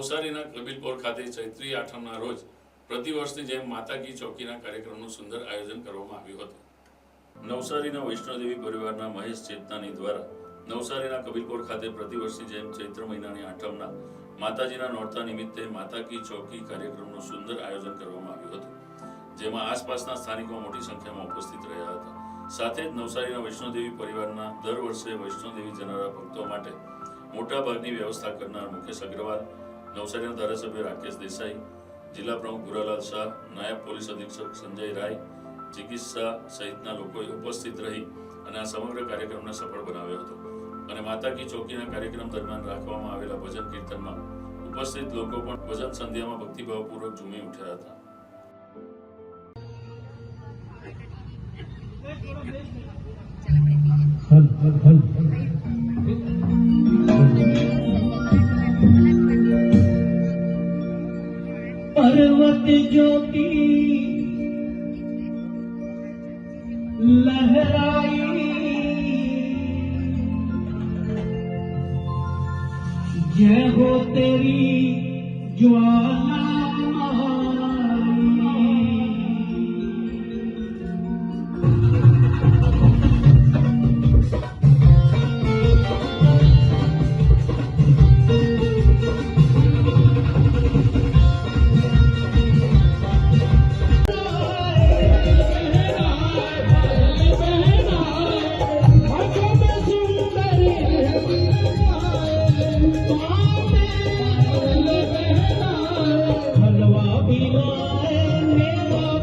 નવસારીના કબીલપોર ખાતે ચૈત્રી આઠમના રોજ પ્રતિવર્ષની જેમ માતાજી ચોકીના કાર્યક્રમનું સુંદર આયોજન કરવામાં આવ્યું હતું. નવસારીના વૈષ્ણોદેવી પરિવારના મહેશ ચેતનાની દ્વારા નવસારીના કબીલપોર ખાતે પ્રતિવર્ષની જેમ ચૈત્ર મહિનાની આઠમના માતાજીના નોરતા નિમિત્તે માતાકી ચોકી કાર્યક્રમનું સુંદર આયોજન કરવામાં આવ્યું હતું, જેમાં આસપાસના સ્થાનિકો મોટી સંખ્યામાં ઉપસ્થિત રહ્યા હતા. સાથે જ નવસારીના વૈષ્ણોદેવી પરિવારના દર વર્ષે વૈષ્ણોદેવી જનારા ભક્તો માટે મોટા ભાગની વ્યવસ્થા કરનાર મુકેશ અગ્રવાલ નવસારીના ધારાસભ્ય રાકેશ દેસાઈ, જિલ્લા પ્રમુખ ગુરાલાલ શાહ, નાયબ પોલીસ અધિક્ષક સંજય રાય, ચિકિત્સા સહિતના લોકોએ ઉપસ્થિત રહી અને આ સમગ્ર કાર્યક્રમને સફળ બનાવ્યો હતો. અને માતા કી ચોકીના કાર્યક્રમ દરમિયાન રાખવામાં આવેલા ભજન કીર્તનમાં ઉપસ્થિત લોકો પણ ભજન સંધ્યામાં ભક્તિભાવપૂર્વક ઝૂમી ઉઠ્યા હતા. હલ હલ હલ. પર્વત જ્યોતિ લહેરાઈ જય હો તેરી જ્વાલા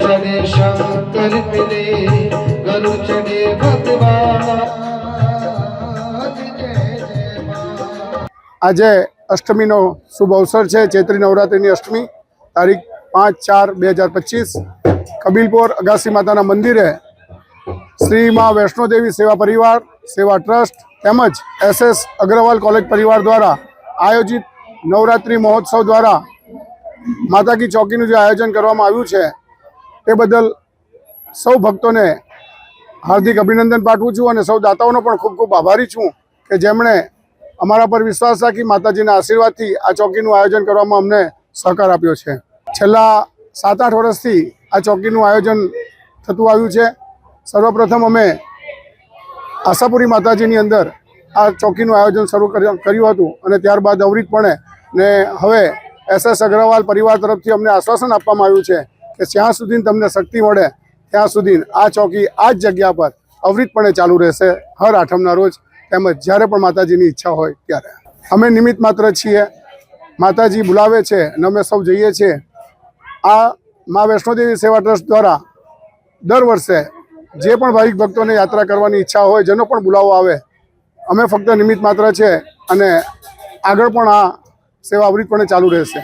ચરે શંકર મિલે ગરુ ચડે આજે અષ્ટમીનો શુભ અવસર છે, ચૈત્રી નવરાત્રિની અષ્ટમી તારીખ પાંચ ચાર બે હજાર પચીસ. કબીલપોર અગાસી માતાના મંદિરે શ્રી મા વૈષ્ણોદેવી સેવા પરિવાર, સેવા ટ્રસ્ટ તેમજ એસએસ અગ્રવાલ કોલેજ પરિવાર દ્વારા આયોજિત નવરાત્રિ મહોત્સવ દ્વારા માતા કી ચોકીનું જે આયોજન કરવામાં આવ્યું છે તે બદલ સૌ ભક્તોને હાર્દિક અભિનંદન પાઠવું છું અને સૌ દાતાઓનો પણ ખૂબ ખૂબ આભારી છું કે જેમણે અમારા પર વિશ્વાસ રાખી માતાજીના આશીર્વાદથી આ ચોકીનું આયોજન કરવામાં અમને સહકાર આપ્યો છે. છેલ્લા સાત આઠ વર્ષથી આ ચોકીનું આયોજન થતું આવ્યું છે. સર્વપ્રથમ અમે આશાપુરી માતાજીની અંદર આ ચોકીનું આયોજન શરૂ કર્યું હતું અને ત્યારબાદ અવરિતપણે ને હવે એસ એસ અગ્રવાલ પરિવાર તરફથી અમને આશ્વાસન આપવામાં આવ્યું છે કે જ્યાં સુધી તમને શક્તિ મળે, ત્યાં સુધી આ ચોકી આ જ જગ્યા પર અવરીતપણે ચાલુ રહેશે હર આઠમના રોજ તેમજ જ્યારે પણ માતાજીની ઈચ્છા હોય ત્યારે. અમે નિમિત્ત માત્ર છીએ. માતાજી બોલાવે છે અને અમે સૌ જઈએ છીએ. આ મા વૈષ્ણોદેવી સેવા ટ્રસ્ટ દ્વારા દર વર્ષે જે પણ ભાવિક ભક્તોને યાત્રા કરવાની ઈચ્છા હોય, જેનો પણ બોલાવો આવે, અમે ફક્ત નિમિત્ત માત્ર છે અને આગળ પણ આ સેવા અવરીતપણે ચાલુ રહેશે.